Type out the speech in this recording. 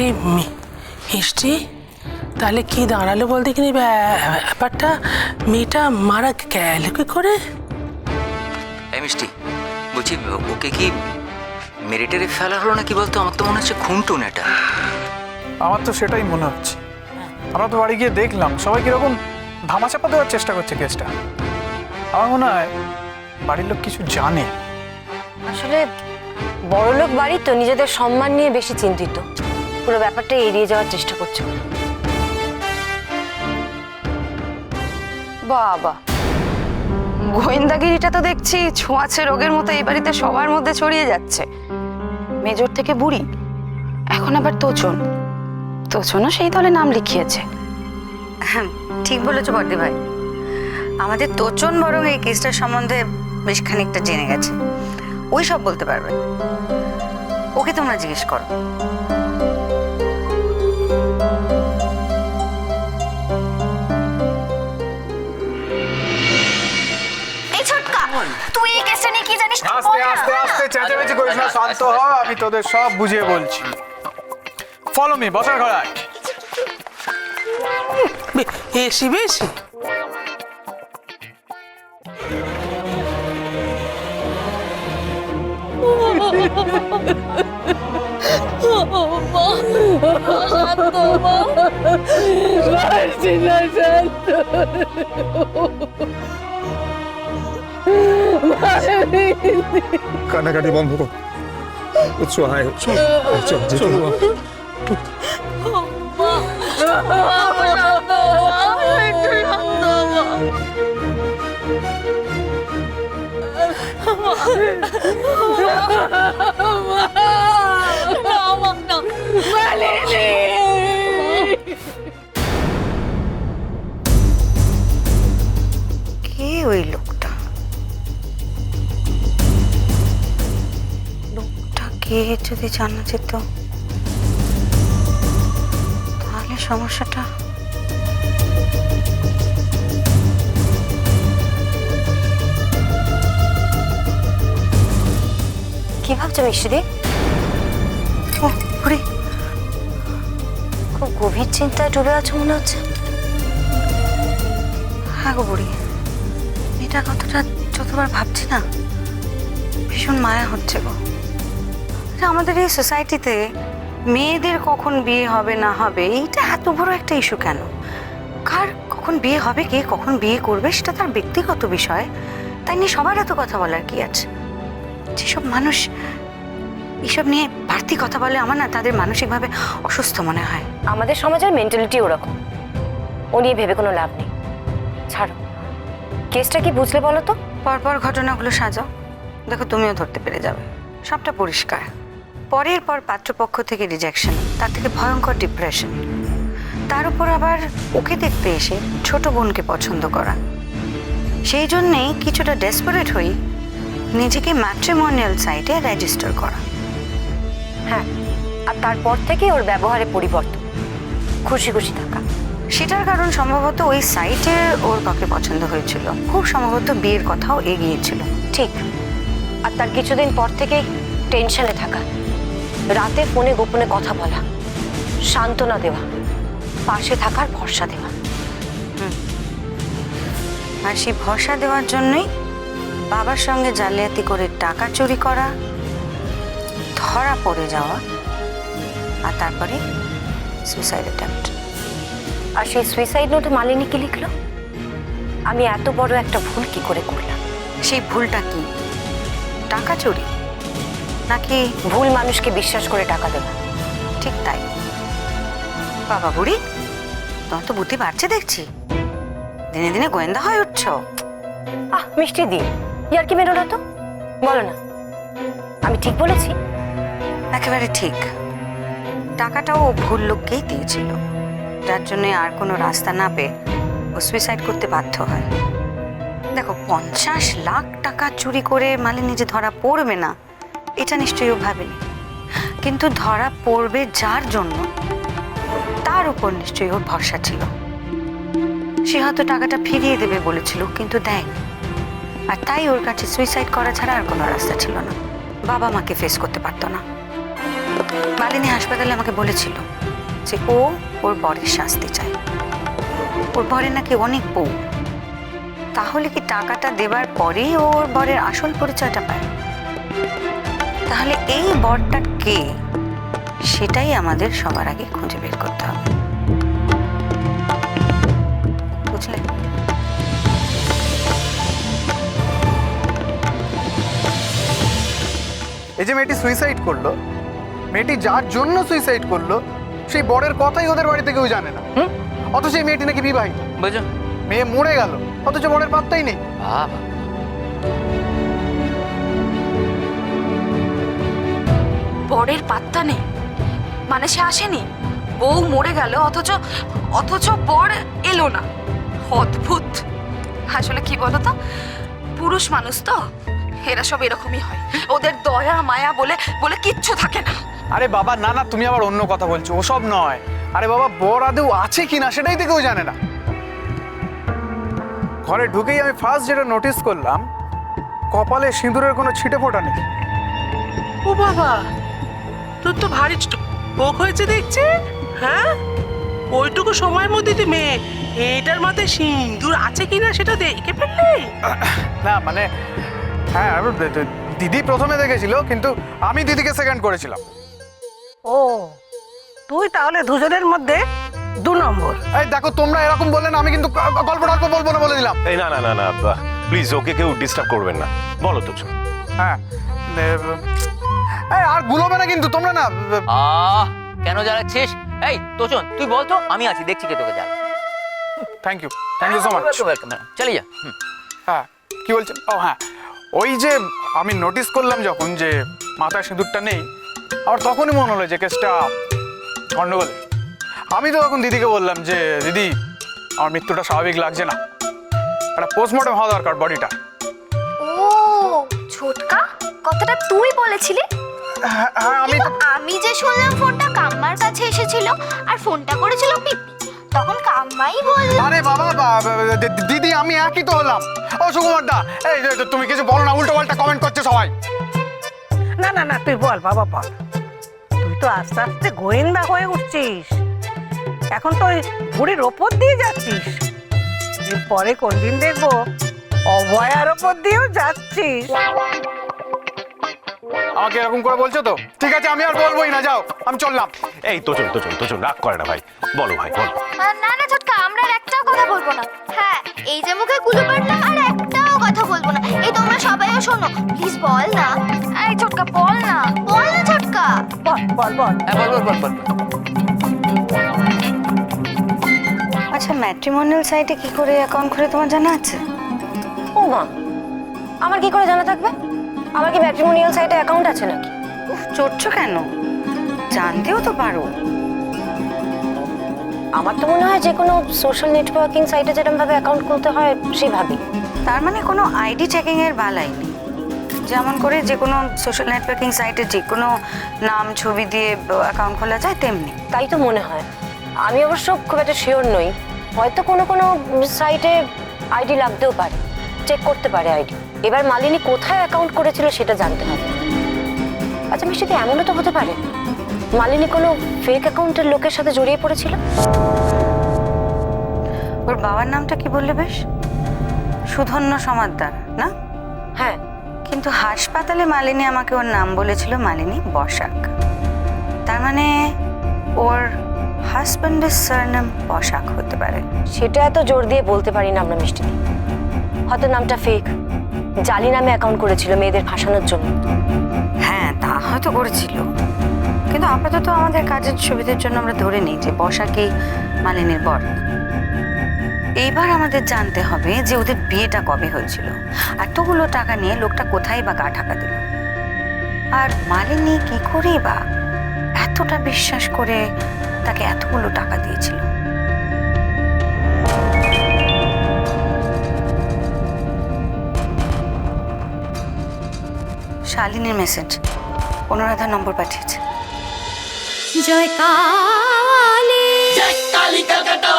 আরে মি- মিষ্টি তাহলে কি দাঁড়াল বলতে কিনি ব্যাপারটা? মেয়েটা মারা গেল কি করে? এই মিষ্টি বলছি ওকে কি মেরিটারে ফেলা হলো না কি বলতো? আমার তো মনে হচ্ছে খুনটুন এটা। আমার তো সেটাই মনে হচ্ছে। আমরা তো বাড়ি গিয়ে দেখলাম সবাই কীরকম ধামাচাপা দেওয়ার চেষ্টা করছে কেসটা। আমার মনে হয় বাড়ির লোক কিছু জানে। আসলে বড়লোক বাড়ি তো নিজেদের সম্মান নিয়ে বেশি চিন্তিত। পুরো ব্যাপারটা এড়িয়ে যাওয়ার চেষ্টা করছ। বাবা। গোয়েন্দাগিরিটা তো দেখছি ছোঁয়াচে রোগের মতো এই বাড়িতে সবার মধ্যে ছড়িয়ে যাচ্ছে। মেজর থেকে বুড়ি, এখন আবার তোচন। তোচনও সেই দলে নাম লিখিয়েছে। হ্যাঁ ঠিক বলেছ বর্দি ভাই। আমাদের তোচন বরং এই কেসটার সম্বন্ধে বেশ খানিকটা জেনে গেছে। ওই সব বলতে পারবে। ওকে তোমরা জিজ্ঞেস করো। জানিস আস্তে আস্তে চেঁচামেচি করিস না শান্ত হ আমি তোদের সব বুঝিয়ে বলছি। ফলো মি বসার ঘোড়ায়। বে- বেশি বেশি। কান্নাকাটি বন্ধ কর। উৎসু হায় চল। চল চল। কে ওই কে যদি জানা যেত তাহলে সমস্যাটা কি ভাবছ ঘুরে। খুব গভীর চিন্তায় ডুবে আছো মনে হচ্ছে। হ্যাঁ গো বুড়ি এটা কতটা যতবার ভাবছি না ভীষণ মায়া হচ্ছে গো। আচ্ছা, আমাদের এই সোসাইটিতে মেয়েদের কখন বিয়ে হবে না হবে এইটা এত বড় একটা ইস্যু কেন? কার কখন বিয়ে হবে কে কখন বিয়ে করবে সেটা তার ব্যক্তিগত বিষয়। তাই নিয়ে সবার এত কথা বলার কি আছে? যেসব মানুষ এসব নিয়ে বাড়তি কথা বলে আমার না তাদের মানসিকভাবে অসুস্থ মনে হয়। আমাদের সমাজের মেন্টালিটি ওরকম। ও নিয়ে ভেবে কোনো লাভ নেই। ছাড়ো। কেসটা কি বুঝলে বলো তো? পরপর ঘটনাগুলো সাজাও। দেখো তুমিও ধরতে পেরে যাবে। সবটা পরিষ্কার। পরের পর পাত্রপক্ষ থেকে রিজেকশন তার থেকে ভয়ঙ্কর ডিপ্রেশন তার উপর আবার ওকে দেখতে এসে ছোট বোনকে পছন্দ করা। সেই জন্যেই কিছুটা ডেসপারেট হই নিজেকে ম্যাট্রিমোনিয়াল সাইটে রেজিস্টার করা। হ্যাঁ আর তারপর থেকে ওর ব্যবহারে পরিবর্তন। খুশি খুশি থাকা। সেটার কারণ সম্ভবত ওই সাইটে ওর কাকে পছন্দ হয়েছিল। খুব সম্ভবত বিয়ের কথাও এগিয়েছিল ঠিক। আর তার কিছুদিন পর থেকেই টেনশনে থাকা। রাতে ফোনে গোপনে কথা বলা সান্ত্বনা দেওয়া পাশে থাকার ভরসা দেওয়া। আর সেই ভরসা দেওয়ার জন্যই বাবার সঙ্গে জালিয়াতি করে টাকা চুরি করা ধরা পড়ে যাওয়া আর তারপরে সুইসাইড অ্যাটেম্প্ট আর সেই সুইসাইড নোটে মালিনী কি লিখলো? আমি এত বড় একটা ভুল কি করে করলাম? সেই ভুলটা কি? টাকা চুরি? নাকি ভুল মানুষকে বিশ্বাস করে টাকা দেওয়া ঠিক তাই। বাবা বুড়ি তোমার তো বুদ্ধি বাড়ছে দেখছি। দিনে দিনে গোয়েন্দা হয়ে উঠছ। আহ মিষ্টি দি ইয়ার কি মেরো না তো? বলো না। আমি ঠিক বলেছি? একেবারে ঠিক। টাকাটাও ও ভুল লোককেই দিয়েছিল। যার জন্য আর কোনো রাস্তা না পেয়ে ও সুইসাইড করতে বাধ্য হয়। দেখো পঞ্চাশ লাখ টাকা চুরি করে মালিনী যে ধরা পড়বে না এটা নিশ্চয়ই ও ভাবেনি। কিন্তু ধরা পড়বে যার জন্য, তার উপর নিশ্চয়ই ওর ভরসা ছিল। সে হয়তো টাকাটা ফিরিয়ে দেবে বলেছিল, কিন্তু দেয়নি আর তাই ওর কাছে সুইসাইড করা ছাড়া আর কোনো রাস্তা ছিল না। বাবা মাকে ফেস করতে পারতো না। মালিনী হাসপাতালে আমাকে বলেছিল যে ও ওর বরের শাস্তি চায়। ওর বরের নাকি অনেক বউ। তাহলে কি টাকাটা দেবার পরেই ওর বরের আসল পরিচয়টা পায়? তাহলে এই বরটা কে? সেটাই আমাদের সবার আগে খুঁজে বের করতে হবে। বুঝলে? এই যে মেয়েটি সুইসাইড করল মেয়েটি যার জন্য সুইসাইড করল সেই বরের কথাই ওদের বাড়িতে কেউ জানে না। হুম? অথচ এই মেয়েটি নাকি বিবাহিত। বুঝো। মেয়ে মরে গেল অথচ বরের পাত্তাই নেই। বাবা। বরের পাত্তা নেই। মানে সে আসেনি। বউ মরে গেল অথচ অথচ বর এলো না। অদ্ভুত। আসলে কি বলতো? পুরুষ মানুষ তো এরা সব এরকমই হয়। ওদের দয়া মায়া বলে বলে কিচ্ছু থাকে না। আরে বাবা না না তুমি আবার অন্য কথা বলছো। ওসব নয়। আরে বাবা বর আদেও আছে কি না সেটাই তো কেউ জানে না। ঘরে ঢুকেই আমি ফার্স্ট যেটা নোটিস করলাম কপালে সিঁদুরের কোনো ছিটে ফোটা নেই। ও বাবা! তোর তো ভারী ভোগ হয়েছে দেখছি? হ্যাঁ? ওইটুকু সময়ের মধ্যে তুই মেয়ে। এইটার মাথায় সিঁদুর আছে কিনা সেটা দেখে ফেললি? না মানে হ্যাঁ দিদি প্রথমে দেখেছিল কিন্তু আমি দিদিকে সেকেন্ড করেছিলাম। ও তুই তাহলে দুজনের মধ্যে দু নম্বর। এই দেখো তোমরা এরকম বললে না আমি কিন্তু গল্প টল্প বলব না বলে দিলাম। এই না না না না প্লিজ ওকে কেউ ডিস্টার্ব করবেন না। বলো তো হ্যাঁ এই, আর গুলোবে না কিন্তু তোমরা না আহ কেন জ্বালাচ্ছিস? এই তোচন তুই বল তো আমি আছি দেখছি কে তোকে জ্বালা thank you thank you so much চলে যা হুম। হ্যাঁ কি বলছেন? ও হ্যাঁ ওই যে আমি নোটিস করলাম যখন যে মাথায় সিঁদুরটা নেই আমার তখনই মনে হলো যে কেসটা গন্ডগোলের আমি তো তখন দিদিকে বললাম যে দিদি আমার মৃত্যুটা স্বাভাবিক লাগছে না। একটা পোস্টমর্টম হওয়া দরকার বডিটা ও ছোটকা কথাটা তুই বলেছিলি? আমি কিন্তু আমি যে শুনলাম ফোনটা কাম্মার কাছে এসেছিল আর ফোনটা করেছিল পিপি তখন কাম্মাই বলল আরে বাবা দিদি আমি একই তো হলাম। ও সুকুমার দা এই তুমি কিছু বলো না উল্টো পাল্টা কমেন্ট করছে সবাই। না না না তুই বল বাবা বল। তুই তো আস্তে আস্তে গোয়েন্দা হয়ে উঠছিস। এখন তো বুড়ির ওপর দিয়ে যাচ্ছিস। পরে কোনদিন দেখব অভয়ার ওপর দিয়েও যাচ্ছিস। আমাকে এরকম করে বলছো তো? ঠিক আছে আমি আর বলবোই না যাও আমি চললাম। এই তোচন তো তোচন রাগ করে না ভাই। বলো ভাই বলো। না না ছোটকা আমরা একটাও কথা বলব না। হ্যাঁ এই যে মুখে কুলু পাটলা আর একটাও কথা বলব না। এই তোমরা সবাইও শোনো প্লিজ বল না। এই ছোটকা বল না। বল না ছোটকা। বল বল বল। হ্যাঁ বল বল বল বল। বল। আচ্ছা ম্যাট্রিমোনিয়াল সাইটে কি করে অ্যাকাউন্ট খুলে তোমার জানা আছে? ও মা আমার কি করে জানা থাকবে? আমার কি ম্যাট্রিমোনিয়াল সাইটে অ্যাকাউন্ট আছে নাকি? উফ, চড়ছো কেন? জানতেও তো পারো। আমার তো মনে হয় যে কোনো সোশ্যাল নেটওয়ার্কিং সাইটে যেরকম ভাবে অ্যাকাউন্ট খুলতে হয়, সেভাবেই। তার মানে কোনো আইডি চেকিং এর বালাই নেই। যেমন করে যে কোনো সোশ্যাল নেটওয়ার্কিং সাইটে যে কোনো নাম, ছবি দিয়ে অ্যাকাউন্ট খোলা যায়, তেমনি। তাই তো মনে হয়। আমি অবশ্য খুব একটা শিওর নই। হয়তো কোনো কোনো সাইটে আইডি লাগতেও পারে। চেক করতে পারে আইডি এবার মালিনী কোথায় অ্যাকাউন্ট করেছিল সেটা জানতে হবে। আচ্ছা মিষ্টিতে এমনও তো হতে পারে। মালিনী কোনো ফেক অ্যাকাউন্টের লোকের সাথে জড়িয়ে পড়েছিল? ওর বাবার নামটা কি বললে বেশ? সুধন্য সমাদ্দার না? হ্যাঁ। কিন্তু হাসপাতালে মালিনী আমাকে ওর নাম বলেছিল মালিনী বসাক। তার মানে ওর হাজব্যান্ডের সারনেম বসাক হতে পারে। সেটা এত জোর দিয়ে বলতে পারি না আমরা মিষ্টি। হয়তো নামটা ফেক জালি নামে অ্যাকাউন্ট করেছিল মেয়েদের ফাঁসানোর জন্য। হ্যাঁ তা হয়তো করেছিল। কিন্তু আপাতত আমাদের কাজের সুবিধার জন্য আমরা ধরে নিই যে বসাকেই মালিনীর বর এইবার আমাদের জানতে হবে যে ওদের বিয়েটা কবে হয়েছিল। এতগুলো টাকা নিয়ে লোকটা কোথায় বা গা ঢাকা দিল। আর মালিনী কি করেই বা এতটা বিশ্বাস করে তাকে এতগুলো টাকা দিয়েছিল। শালিনীর মেসেজ অনুরাধা নম্বর পাঠিয়েছে। জয় কালী। কালী কলকাতা